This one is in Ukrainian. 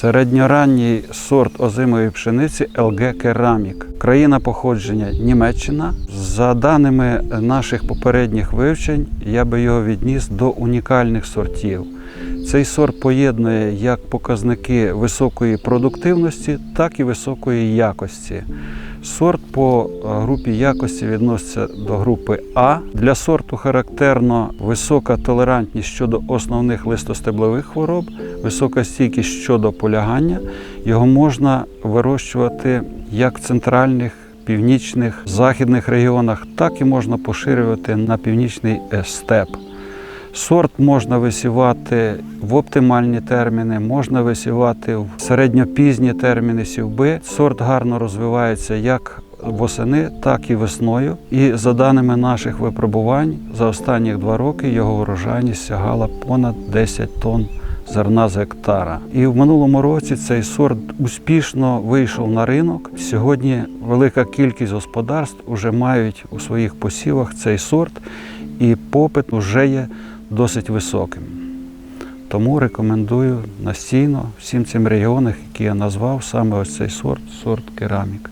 Середньоранній сорт озимої пшениці ЛГ Керамік. Країна походження Німеччина. За даними наших попередніх вивчень, я би його відніс до унікальних сортів. Цей сорт поєднує як показники високої продуктивності, так і високої якості. Сорт по е, групі якості відноситься до групи А. Для сорту характерно висока толерантність щодо основних листостеблових хвороб, висока стійкість щодо полягання. Його можна вирощувати як в центральних, північних, західних регіонах, так і можна поширювати на північний е, степ. Сорт можна висівати в оптимальні терміни, можна висівати в середньопізні терміни сівби. Сорт гарно розвивається як восени, так і весною. І за даними наших випробувань, за останні два роки його врожайність сягала понад 10 тонн зерна з гектара. І в минулому році цей сорт успішно вийшов на ринок. Сьогодні велика кількість господарств вже мають у своїх посівах цей сорт, і попит вже є досить високим. Тому рекомендую настійно всім цим регіонам, які я назвав, саме ось цей сорт, сорт керамік.